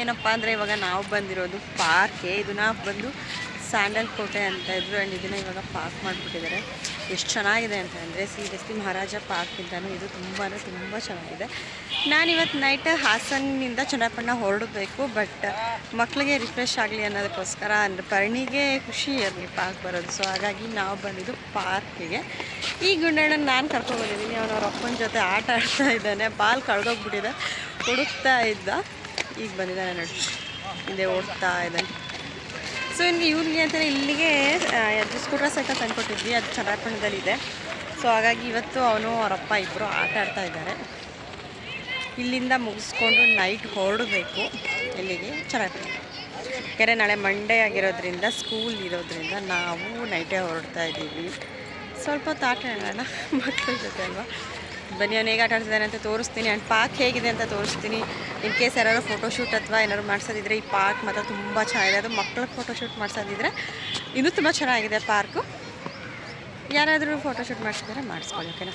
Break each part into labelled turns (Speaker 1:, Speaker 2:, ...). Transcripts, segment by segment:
Speaker 1: ಏನಪ್ಪ ಅಂದರೆ ಇವಾಗ ನಾವು ಬಂದಿರೋದು ಪಾರ್ಕ್ಗೆ ಇದನ್ನ ಬಂದು ಸ್ಯಾಂಡಲ್ ಕೋಟೆ ಅಂತ ಇದ್ರು ಆ್ಯಂಡ್ ಇದನ್ನು ಇವಾಗ ಪಾರ್ಕ್ ಮಾಡಿಬಿಟ್ಟಿದ್ದಾರೆ. ಎಷ್ಟು ಚೆನ್ನಾಗಿದೆ ಅಂತ ಅಂದರೆ ಸೀರಿಯಸ್ಲಿ ಮಹಾರಾಜ ಪಾರ್ಕಿಂದನೂ ಇದು ತುಂಬಾ ತುಂಬ ಚೆನ್ನಾಗಿದೆ. ನಾನಿವತ್ತು ನೈಟ್ ಹಾಸನ್ನಿಂದ ಚನ್ನಪಟ್ಟಣ ಹೊರಡಬೇಕು ಬಟ್ ಮಕ್ಕಳಿಗೆ ರಿಫ್ರೆಶ್ ಆಗಲಿ ಅನ್ನೋದಕ್ಕೋಸ್ಕರ ಅಂದರೆ ಪರ್ಣಿಗೆ ಖುಷಿ ಇರಲಿ ಪಾರ್ಕ್ ಬರೋದು. ಸೊ ಹಾಗಾಗಿ ನಾವು ಬಂದಿದ್ದು ಪಾರ್ಕಿಗೆ ಈ ಗುಂಡಣ್ಣನ ನಾನು ಕರ್ಕೊಂಡ್ಬಂದಿದ್ದೀನಿ ಅವನು ಅವ್ರ ಅಪ್ಪನ ಜೊತೆ ಆಟ ಆಡ್ತಾ ಇದ್ದಾನೆ. ಬಾಲ್ ಕಳೆದೋಗ್ಬಿಟ್ಟಿದೆ. ಹುಡುಕ್ತಾ ಇದ್ದ. ಈಗ ಬಂದಿದ್ದಾನೆ ನೋಡಿ ಹಿಂದೆ ಓಡ್ತಾ ಇದ್ದಾನೆ ಸೊ ಇನ್ನು ಇವ್ರಿಗೆ ಅಂತಲೇ ಇಲ್ಲಿಗೆ ಅದು ಸ್ಕೂಟರ್ ಸಹಿತ ತಂದುಕೊಟ್ಟಿದ್ವಿ. ಅದು ಚನ್ನಪಟ್ಟಣದಲ್ಲಿದೆ ಸೊ ಹಾಗಾಗಿ ಇವತ್ತು ಅವನು ಅವರಪ್ಪ ಇಬ್ಬರು ಆಟ ಆಡ್ತಾ ಇದ್ದಾರೆ. ಇಲ್ಲಿಂದ ಮುಗಿಸ್ಕೊಂಡು ನೈಟ್ ಹೊರಡಬೇಕು ಇಲ್ಲಿಗೆ. ಚನ್ನಪಟ್ಟಣ ಯಾಕೆಂದರೆ ನಾಳೆ ಮಂಡೇ ಆಗಿರೋದ್ರಿಂದ ಸ್ಕೂಲ್ ಇರೋದ್ರಿಂದ ನಾವು ನೈಟೇ ಹೊರಡ್ತಾ ಇದ್ದೀವಿ. ಸ್ವಲ್ಪ ಹೊತ್ತು ಆಟ ಆಡೋಣ ಮಕ್ಕಳ ಜೊತೆ ಅಲ್ವಾ? ಬನ್ನಿ, ಅವನು ಹೇಗೆ ಆಟ ಆಡ್ತಿದ್ದಾನೆ ಅಂತ ತೋರಿಸ್ತೀನಿ. ಆ್ಯಂಡ್ ಪಾರ್ಕ್ ಹೇಗಿದೆ ಅಂತ ತೋರಿಸ್ತೀನಿ. ಇನ್ ಕೇಸ್ ಯಾರು ಫೋಟೋಶೂಟ್ ಅಥವಾ ಏನಾದ್ರು ಮಾಡ್ಸೋದಿದ್ರೆ ಈ ಪಾರ್ಕ್ ಮಾತ್ರ ತುಂಬ ಚೆನ್ನಾಗಿದೆ. ಅದು ಮಕ್ಕಳ ಫೋಟೋಶೂಟ್ ಮಾಡ್ಸೋದಿದ್ರೆ ಇನ್ನೂ ತುಂಬ ಚೆನ್ನಾಗಿದೆ ಪಾರ್ಕು. ಯಾರಾದರೂ ಫೋಟೋಶೂಟ್ ಮಾಡಿಸಿದ್ರೆ ಮಾಡಿಸ್ಕೊಳ್ಳಿ ಓಕೆನಾ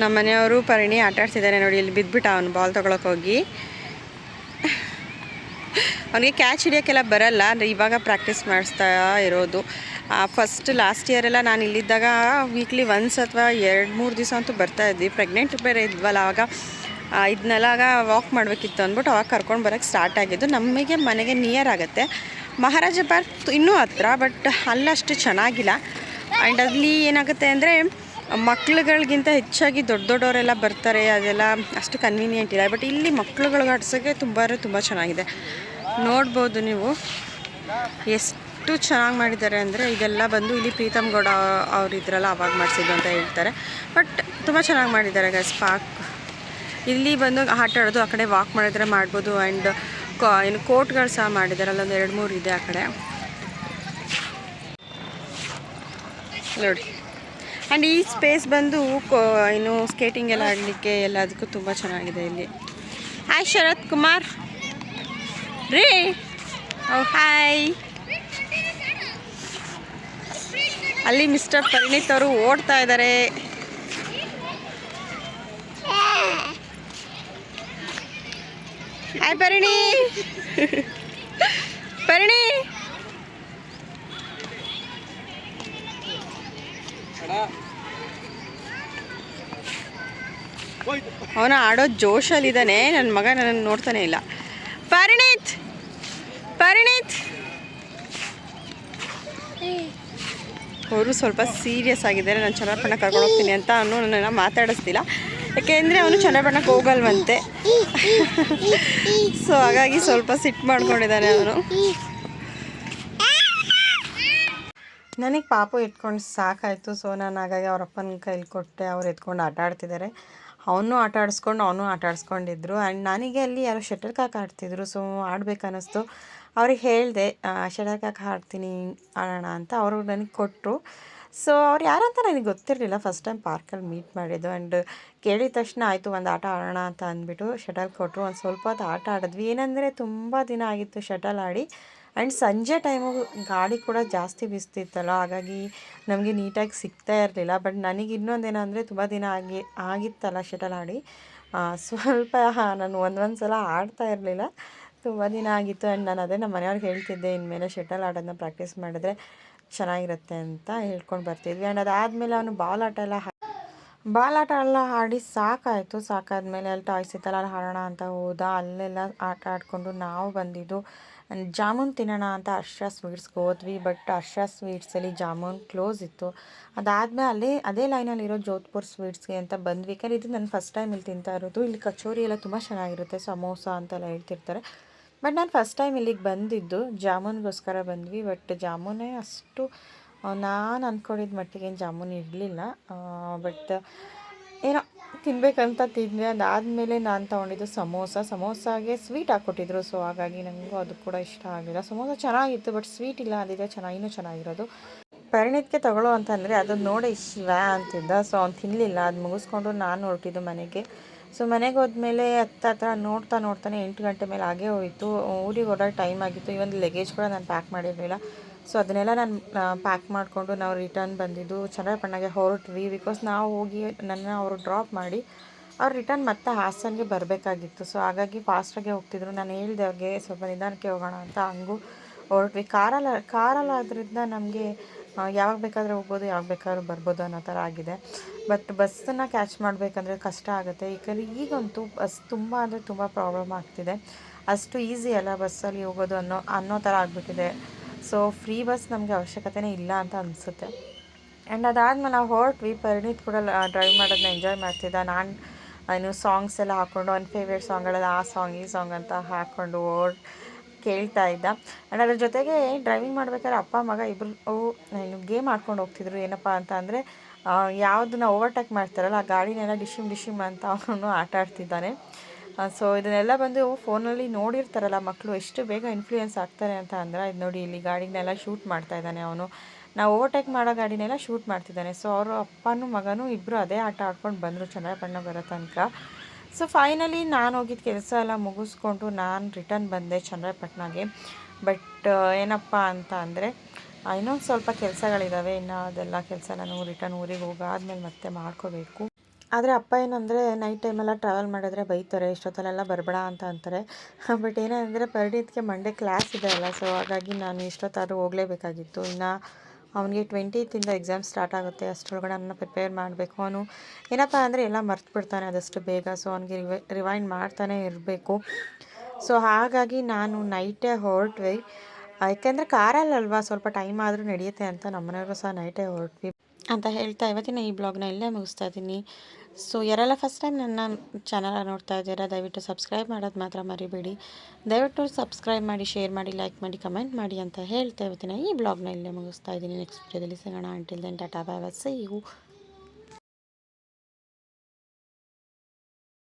Speaker 1: ನಮ್ಮ ಮನೆಯವರು ಪರಿಣಿ ಆಟ ಆಡ್ತಿದ್ದಾರೆ ನೋಡಿ, ಇಲ್ಲಿ ಬಿದ್ದುಬಿಟ್ಟ ಅವನು ಬಾಲ್ ತೊಗೊಳಕ್ಕೆ ಹೋಗಿ. ಅವನಿಗೆ ಕ್ಯಾಚ್ ಹಿಡಿಯೋಕ್ಕೆಲ್ಲ ಬರಲ್ಲ, ಅಂದರೆ ಇವಾಗ ಪ್ರಾಕ್ಟೀಸ್ ಮಾಡಿಸ್ತಾ ಇರೋದು. ಫಸ್ಟ್ ಲಾಸ್ಟ್ ಇಯರೆಲ್ಲ ನಾನು ಇಲ್ಲಿದ್ದಾಗ ವೀಕ್ಲಿ ಒನ್ಸ್ ಅಥವಾ ಎರಡು, ಮೂರು ದಿವಸ ಅಂತೂ ಬರ್ತಾ ಇದ್ವಿ. ಪ್ರೆಗ್ನೆಂಟ್ ಬೇರೆ ಇದ್ವಲ್ಲ ಆವಾಗ ಇದನ್ನೆಲ್ಲ ವಾಕ್ ಮಾಡಬೇಕಿತ್ತು ಅಂದ್ಬಿಟ್ಟು ಅವಾಗ ಕರ್ಕೊಂಡು ಬರೋಕ್ಕೆ ಸ್ಟಾರ್ಟ್ ಆಗಿದ್ದು. ನಮಗೆ ಮನೆಗೆ ನಿಯರ್ ಆಗುತ್ತೆ. ಮಹಾರಾಜ ಪಾರ್ಕ್ ಇನ್ನೂ ಹತ್ರ ಬಟ್ ಅಲ್ಲಷ್ಟು ಚೆನ್ನಾಗಿಲ್ಲ. ಆ್ಯಂಡ್ ಅಲ್ಲಿ ಏನಾಗುತ್ತೆ ಅಂದರೆ, ಮಕ್ಳುಗಳಿಗಿಂತ ಹೆಚ್ಚಾಗಿ ದೊಡ್ಡ ದೊಡ್ಡವರೆಲ್ಲ ಬರ್ತಾರೆ, ಅದೆಲ್ಲ ಅಷ್ಟು ಕನ್ವೀನಿಯೆಂಟ್ ಇಲ್ಲ. ಬಟ್ ಇಲ್ಲಿ ಮಕ್ಳುಗಳಿಗೆ ಆಡ್ಸೋಕ್ಕೆ ತುಂಬ ತುಂಬ ಚೆನ್ನಾಗಿದೆ. ನೋಡ್ಬೋದು ನೀವು. ಎಷ್ಟು ಚೆನ್ನಾಗಿ ಮಾಡಿದ್ದಾರೆ ಅಂದರೆ ಇದೆಲ್ಲ ಬಂದು ಇಲ್ಲಿ ಪ್ರೀತಮ್ ಗೌಡ ಅವ್ರು ಇದ್ರಲ್ಲ ಅವಾಗ ಮಾಡಿಸಿದ್ದು ಅಂತ ಹೇಳ್ತಾರೆ. ಬಟ್ ತುಂಬ ಚೆನ್ನಾಗಿ ಮಾಡಿದ್ದಾರೆ ಗೈಸ್ ಪಾರ್ಕ್ ಇಲ್ಲಿ ಬಂದು ಆಟ ಆಡೋದು, ಆ ಕಡೆ ವಾಕ್ ಮಾಡಿದ್ರೆ ಮಾಡ್ಬೋದು ಆ್ಯಂಡ್ ಕಾ, ಏನು ಕೋಟ್ಗಳು ಸಹ ಮಾಡಿದ್ದಾರೆ. ಅಲ್ಲೊಂದು ಎರಡು ಮೂರು ಇದೆ ಆ ಕಡೆ. ನೋಡಿ. ಆ್ಯಂಡ್ ಈ ಸ್ಪೇಸ್ ಬಂದು ಕೋ, ಏನು ಸ್ಕೇಟಿಂಗ್ ಎಲ್ಲ ಆಡಲಿಕ್ಕೆ ಎಲ್ಲದಕ್ಕೂ ತುಂಬ ಚೆನ್ನಾಗಿದೆ ಇಲ್ಲಿ. ಹಾಯ್ ಶರತ್ ಕುಮಾರ್. ರೀ. ಓ ಹಾಯ್ ಅಲ್ಲಿ ಮಿಸ್ಟರ್ ಪರಿಣಿತ್ ಅವರು ಓಡ್ತಾ ಇದ್ದಾರೆ. ಹಾಯ್ ಪರಿಣಿ. ಪರಿಣಿ. ಅವನ ಆಡೋ ಜೋಶಲ್ಲಿದ್ದಾನೆ ನನ್ನ ಮಗ ನನ್ನನ್ನು ನೋಡ್ತಾನೆ ಇಲ್ಲ. ಪರಿಣಿತ್. ಪರಿಣಿತ್. ಅವರು ಸ್ವಲ್ಪ ಸೀರಿಯಸ್ ಆಗಿದ್ದಾರೆ. ನಾನು ಚಂದ್ರಪಣ್ಣ ಕರ್ಕೊಂಡು ಹೋಗ್ತೀನಿ ಅಂತ ಅವನು ನನ್ನನ್ನು ಮಾತಾಡಿಸ್ತಿಲ್ಲ. ಯಾಕೆಂದರೆ ಅವನು ಚಂದ್ರಪಣ್ಣಕ್ಕೆ ಹೋಗಲ್ವಂತೆ. ಸೊ ಹಾಗಾಗಿ ಸ್ವಲ್ಪ ಸಿಟ್ಟು ಮಾಡ್ಕೊಂಡಿದ್ದಾನೆ ಅವನು. ನನಗೆ ಪಾಪು ಎತ್ಕೊಂಡು ಸಾಕಾಯಿತು. ಸೊ ನಾನು ಹಾಗಾಗಿ ಅವರಪ್ಪನ ಕೈಲಿ ಕೊಟ್ಟೆ. ಅವ್ರು ಎತ್ಕೊಂಡು ಆಟ ಆಡ್ತಿದ್ದಾರೆ ಅವನು ಆಟ ಆಡಿಸ್ಕೊಂಡು ಅವನು ಆಟ ಆಡಿಸ್ಕೊಂಡಿದ್ರು. ಆ್ಯಂಡ್ ನನಗೆ ಅಲ್ಲಿ ಯಾರೋ ಶಟಲ್ ಕಾಕ್ ಆಡ್ತಿದ್ರು. ಸೊ ಆಡಬೇಕನ್ನಿಸ್ತು. ಅವ್ರಿಗೆ ಹೇಳಿದೆ ಶಟಲ್ ಕಾಕ್ ಆಡ್ತೀನಿ, ಆಡೋಣ ಅಂತ ಅವರು ನನಗೆ ಕೊಟ್ಟರು. ಸೊ ಅವ್ರು ಯಾರಂತ ನನಗೆ ಗೊತ್ತಿರಲಿಲ್ಲ. ಫಸ್ಟ್ ಟೈಮ್ ಪಾರ್ಕಲ್ಲಿ ಮೀಟ್ ಮಾಡಿದ್ದು. ಆ್ಯಂಡ್ ಕೇಳಿದ ತಕ್ಷಣ ಆಯಿತು, ಒಂದು ಆಟ ಆಡೋಣ ಅಂತ ಅಂದ್ಬಿಟ್ಟು ಶಟಲ್ ಕೊಟ್ಟರು. ಒಂದು ಸ್ವಲ್ಪ ಹೊತ್ತು ಆಟ ಆಡಿದ್ವಿ. ಏನಂದರೆ, ತುಂಬ ದಿನ ಆಗಿತ್ತು ಶಟಲ್ ಆಡಿ. ಆ್ಯಂಡ್ ಸಂಜೆ ಟೈಮು ಗಾಳಿ ಕೂಡ ಜಾಸ್ತಿ ಬೀಸ್ತಿತ್ತಲ್ಲ, ಹಾಗಾಗಿ ನಮಗೆ ನೀಟಾಗಿ ಸಿಗ್ತಾ ಇರಲಿಲ್ಲ. ಬಟ್ ನನಗೆ ಇನ್ನೊಂದು ಏನಂದರೆ ತುಂಬ ದಿನ ಆಗಿ, ಆಗಿತ್ತಲ್ಲ ಶಟಲ್ ಆಡಿ. ಸ್ವಲ್ಪ ನಾನು ಒಂದೊಂದು ಸಲ ಆಡ್ತಾ ಇರಲಿಲ್ಲ. ತುಂಬ ದಿನ ಆಗಿತ್ತು ಆ್ಯಂಡ್ ನಾನು ಅದೇ ನಮ್ಮ ಮನೆಯವ್ರಿಗೆ ಹೇಳ್ತಿದ್ದೆ, ಇನ್ಮೇಲೆ ಶಟಲ್ ಆಡೋದನ್ನ ಪ್ರಾಕ್ಟೀಸ್ ಮಾಡಿದ್ರೆ ಚೆನ್ನಾಗಿರುತ್ತೆ ಅಂತ ಹೇಳ್ಕೊಂಡು ಬರ್ತಿದ್ವಿ. ಆ್ಯಂಡ್ ಅದಾದಮೇಲೆ ಅವನು ಬಾಲ್ ಆಟ ಎಲ್ಲ ಬಾಲ್ ಆಟ ಎಲ್ಲ ಆಡಿ ಸಾಕಾಯಿತು. ಸಾಕಾದ್ಮೇಲೆ ಅಲ್ಲಿ ಟಾಯ್ಸ್ ಇತ್ತಲ್ಲ, ಅಲ್ಲಿ ಆಡೋಣ ಅಂತ ಹೋದ. ಅಲ್ಲೆಲ್ಲ ಆಟ ಆಡಿಕೊಂಡು ನಾವು ಬಂದಿದ್ದು. ಜಾಮೂನ್ ತಿನ್ನೋಣ ಅಂತ ಹರ್ಷ ಸ್ವೀಟ್ಸ್ಗೆ ಹೋದ್ವಿ, ಬಟ್ ಅರ್ಷ ಸ್ವೀಟ್ಸಲ್ಲಿ ಜಾಮೂನ್ ಕ್ಲೋಸ್ ಇತ್ತು. ಅದಾದಮೇಲೆ ಅಲ್ಲೇ, ಅದೇ ಲೈನಲ್ಲಿರೋ ಜೋಧ್ಪುರ್ ಸ್ವೀಟ್ಸ್ಗೆ ಅಂತ ಬಂದ್ವಿ. ಯಾಕಂದರೆ ಇದು ನಾನು ಫಸ್ಟ್ ಟೈಮ್ ಇಲ್ಲಿ ತಿಂತಾ ಇರೋದು. ಇಲ್ಲಿ ಕಚೋರಿ ಎಲ್ಲ ತುಂಬ ಚೆನ್ನಾಗಿರುತ್ತೆ, ಸಮೋಸ ಅಂತೆಲ್ಲ ಹೇಳ್ತಿರ್ತಾರೆ. ಬಟ್ ನಾನು ಫಸ್ಟ್ ಟೈಮ್ ಇಲ್ಲಿಗೆ ಬಂದಿದ್ದು, ಜಾಮೂನ್ಗೋಸ್ಕರ ಬಂದ್ವಿ. ಬಟ್ ಜಾಮೂನೇ ಅಷ್ಟು ನಾನು ಅಂದ್ಕೊಂಡಿದ್ದ ಮಟ್ಟಿಗೆ ಏನು ಜಾಮೂನ್ ಇರಲಿಲ್ಲ. ಬಟ್ ಏನೋ ತಿನ್ನಬೇಕಂತ ತಿಂದೆ. ಅದಾದಮೇಲೆ ನಾನು ತೊಗೊಂಡಿದ್ದು ಸಮೋಸ. ಸಮೋಸಾಗೆ ಸ್ವೀಟ್ ಹಾಕ್ಕೊಟ್ಟಿದ್ರು. ಸೊ ಹಾಗಾಗಿ ನನಗೂ ಅದು ಕೂಡ ಇಷ್ಟ ಆಗಲಿಲ್ಲ ಸಮೋಸ ಚೆನ್ನಾಗಿತ್ತು ಬಟ್ ಸ್ವೀಟ್ ಇಲ್ಲ ಅದಿದೆ ಚೆನ್ನಾಗಿ, ಇನ್ನೂ ಚೆನ್ನಾಗಿರೋದು. ಪರಿಣಿತಕ್ಕೆ ತಗೊಳ್ಳೋ ಅಂತಂದರೆ ಅದು ನೋಡಿ ಶಿವ ಅಂತಿದ್ದ. ಸೊ ಅವ್ನು ತಿನ್ನಲಿಲ್ಲ ಅದು ಮುಗಿಸ್ಕೊಂಡು ನಾನು ಹೊರಟಿದ್ದು ಮನೆಗೆ. ಸೊ ಮನೆಗೆ ಹೋದ್ಮೇಲೆ ಹತ್ತ ಹತ್ರ ನೋಡ್ತಾ ನೋಡ್ತಾನೆ ಎಂಟು ಗಂಟೆ ಮೇಲೆ ಆಗೇ ಹೋಯಿತು. ಊರಿಗೆ ಹೊರಡೋ ಟೈಮ್ ಆಗಿತ್ತು. ಈ ಒಂದು ಲಗೇಜ್ ಕೂಡ ನಾನು ಪ್ಯಾಕ್ ಮಾಡಿರಲಿಲ್ಲ. ಸೊ ಅದನ್ನೆಲ್ಲ ನಾನು ಪ್ಯಾಕ್ ಮಾಡಿಕೊಂಡು ನಾವು ರಿಟರ್ನ್ ಬಂದಿದ್ದು ಚನ್ನಪಟ್ಟಣಗೆ ಹೊರಟ್ವಿ ಬಿಕಾಸ್ ನಾವು ಹೋಗಿ ನನ್ನ ಅವರು ಡ್ರಾಪ್ ಮಾಡಿ ಅವ್ರು ರಿಟರ್ನ್ ಮತ್ತೆ ಹಾಸನ್ಗೆ ಬರಬೇಕಾಗಿತ್ತು. ಸೊ ಹಾಗಾಗಿ ಫಾಸ್ಟಾಗೆ ಹೋಗ್ತಿದ್ರು. ನಾನು ಹೇಳಿದೆ ಅವ್ರಿಗೆ ಸ್ವಲ್ಪ ನಿಧಾನಕ್ಕೆ ಹೋಗೋಣ ಅಂತ ಹಂಗೂ ಹೊರಟ್ವಿ. ಕಾರಲ್ಲಿ ಕಾರಲ್ಲಿ ಆದ್ರಿಂದ ನಮಗೆ ಯಾವಾಗ ಬೇಕಾದರೂ ಹೋಗ್ಬೋದು, ಯಾವಾಗ ಬೇಕಾದ್ರೂ ಬರ್ಬೋದು ಅನ್ನೋ ಥರ ಆಗಿದೆ. ಬಟ್ ಬಸ್ಸನ್ನು ಕ್ಯಾಚ್ ಮಾಡಬೇಕಂದ್ರೆ ಕಷ್ಟ ಆಗುತ್ತೆ. ಯಾಕಂದರೆ ಈಗಂತೂ ಬಸ್ ತುಂಬ ಅಂದರೆ ತುಂಬ ಪ್ರಾಬ್ಲಮ್ ಆಗ್ತಿದೆ. ಅಷ್ಟು ಈಸಿ ಅಲ್ಲ ಬಸ್ಸಲ್ಲಿ ಹೋಗೋದು ಅನ್ನೋ ಅನ್ನೋ ಥರ ಆಗಿಬಿಟ್ಟಿದೆ. ಸೊ ಫ್ರೀ ಬಸ್ ನಮಗೆ ಅವಶ್ಯಕತೆನೇ ಇಲ್ಲ ಅಂತ ಅನಿಸುತ್ತೆ. ಆ್ಯಂಡ್ ಅದಾದಮೇಲೆ ನಾವು ಹೊರಟ್ವಿ. ಪರಿಣಿತ್ ಕೂಡ ಡ್ರೈವ್ ಮಾಡೋದನ್ನ ಎಂಜಾಯ್ ಮಾಡ್ತಿದ್ದ. ನಾನು ಏನು ಸಾಂಗ್ಸ್ ಎಲ್ಲ ಹಾಕ್ಕೊಂಡು ಒನ್ ಫೇವ್ರೇಟ್ ಸಾಂಗ್ಗಳೆಲ್ಲ ಆ ಸಾಂಗ್ ಈ ಸಾಂಗ್ ಅಂತ ಹಾಕ್ಕೊಂಡು ಓಡ್, ಕೇಳ್ತಾ ಇದ್ದ. ಆ್ಯಂಡ್ ಅದ್ರ ಜೊತೆಗೆ ಡ್ರೈವಿಂಗ್ ಮಾಡ್ಬೇಕಾದ್ರೆ ಅಪ್ಪ, ಮಗ ಇಬ್ಬರು ಏನು ಗೇಮ್ ಆಡ್ಕೊಂಡು ಹೋಗ್ತಿದ್ರು. ಏನಪ್ಪ ಅಂತ ಅಂದರೆ ಯಾವುದನ್ನ ಓವರ್ಟೇಕ್ ಮಾಡ್ತಾರಲ್ಲ, ಆ ಗಾಡಿನೆಲ್ಲ ಡಿಶಿಮ್ ಡಿಶಿಮ್ ಅಂತ ಅವನು ಆಟ ಆಡ್ತಿದ್ದಾನೆ. ಸೊ ಇದನ್ನೆಲ್ಲ ಬಂದು ಫೋನಲ್ಲಿ ನೋಡಿರ್ತಾರಲ್ಲ ಮಕ್ಕಳು ಎಷ್ಟು ಬೇಗ ಇನ್ಫ್ಲೂಯೆನ್ಸ್ ಆಗ್ತಾರೆ ಅಂತ ಅಂದ್ರೆ, ಇದು ನೋಡಿ ಇಲ್ಲಿ ಗಾಡಿನೆಲ್ಲ ಶೂಟ್ ಮಾಡ್ತಾ ಇದ್ದಾನೆ ಅವನು. ನಾವು ಓವರ್ಟೇಕ್ ಮಾಡೋ ಗಾಡಿನೆಲ್ಲ ಶೂಟ್ ಮಾಡ್ತಿದ್ದಾನೆ. ಸೊ ಅವರು ಅಪ್ಪನೂ ಮಗನೂ ಇಬ್ಬರು ಅದೇ ಆಟ ಆಡ್ಕೊಂಡು ಬಂದರು ಚಂದ್ರಪಣ್ಣ ಬರೋ ತನಕ. ಸೊ ಫೈನಲಿ ನಾನು ಹೋಗಿದ್ದ ಕೆಲಸ ಎಲ್ಲ ಮುಗಿಸ್ಕೊಂಡು ನಾನು ರಿಟರ್ನ್ ಬಂದೆ ಚಂದ್ರಪಟ್ಟಣಗೆ ಬಟ್ ಏನಪ್ಪ ಅಂತ ಅಂದರೆ ಇನ್ನೊಂದು ಸ್ವಲ್ಪ ಕೆಲಸಗಳಿದ್ದಾವೆ ಇನ್ನು ಅದೆಲ್ಲ ಕೆಲಸ ನಾನು ರಿಟರ್ನ್ ಊರಿಗೆ ಹೋಗಾದ್ಮೇಲೆ ಮತ್ತೆ ಮಾಡ್ಕೋಬೇಕು. ಆದರೆ ಅಪ್ಪ ಏನಂದರೆ, ನೈಟ್ ಟೈಮೆಲ್ಲ ಟ್ರಾವೆಲ್ ಮಾಡಿದ್ರೆ ಬೈತಾರೆ, ಇಷ್ಟೊತ್ತಲ್ಲೆಲ್ಲ ಬರಬೇಡ ಅಂತ ಅಂತಾರೆ. ಬಟ್ ಏನಂದರೆ ಪರಿಣಿತ್ಗೆ ಮಂಡೇ ಕ್ಲಾಸ್ ಇದೆ ಅಲ್ಲ ಸೊ ಹಾಗಾಗಿ ನಾನು ಇಷ್ಟೊತ್ತಾದರೂ ಹೋಗಲೇಬೇಕಾಗಿತ್ತು. ಇನ್ನು ಅವನಿಗೆ ಟ್ವೆಂಟೀತಿಂದ ಎಕ್ಸಾಮ್ ಸ್ಟಾರ್ಟ್ ಆಗುತ್ತೆ, ಅಷ್ಟರೊಳಗಡೆ ನನ್ನ ಪ್ರಿಪೇರ್ ಮಾಡಬೇಕು. ಅವನು ಏನಪ್ಪ ಅಂದರೆ ಎಲ್ಲ ಮರ್ತು ಬಿಡ್ತಾನೆ ಅದಷ್ಟು ಬೇಗ ಸೊ ಅವನಿಗೆ ರಿವೈ ರಿವೈಂಡ್ ಮಾಡ್ತಾನೆ ಇರಬೇಕು. ಸೊ ಹಾಗಾಗಿ ನಾನು ನೈಟೇ ಹೊರಟ್ವಿ. ಯಾಕೆಂದರೆ ಕಾರಲ್ಲಲ್ವಾ, ಸ್ವಲ್ಪ ಟೈಮ್ ಆದರೂ ನಡೆಯುತ್ತೆ ಅಂತ ನಮ್ಮನೆಯವರು ಸಹ ನೈಟೇ ಹೊರಟ್ವಿ. ಅಂತ ಹೇಳ್ತಾ ಇವತ್ತಿನ ಈ ಬ್ಲಾಗ್ನ ಇಲ್ಲೇ ಮುಗಿಸ್ತಾ ಇದ್ದೀನಿ. ಸೊ ಯಾರೆಲ್ಲ ಫಸ್ಟ್ ಟೈಮ್ ನನ್ನ ಚಾನಲ್ ನೋಡ್ತಾ ಇದ್ದೀರಾ, ದಯವಿಟ್ಟು ಸಬ್ಸ್ಕ್ರೈಬ್ ಮಾಡೋದು ಮಾತ್ರ ಮರಿಬೇಡಿ. ದಯವಿಟ್ಟು ಸಬ್ಸ್ಕ್ರೈಬ್ ಮಾಡಿ ಶೇರ್ ಮಾಡಿ ಲೈಕ್ ಮಾಡಿ ಕಮೆಂಟ್ ಮಾಡಿ ಅಂತ ಹೇಳ್ತಾ ಇವತ್ತಿನ ಈ ಬ್ಲಾಗ್ನ ಇಲ್ಲೇ ಮುಗಿಸ್ತಾ ಇದ್ದೀನಿ. ನೆಕ್ಸ್ಟ್ ವಿಡಿಯೋದಲ್ಲಿ ಸಿಗೋಣ. Until then tata bye see you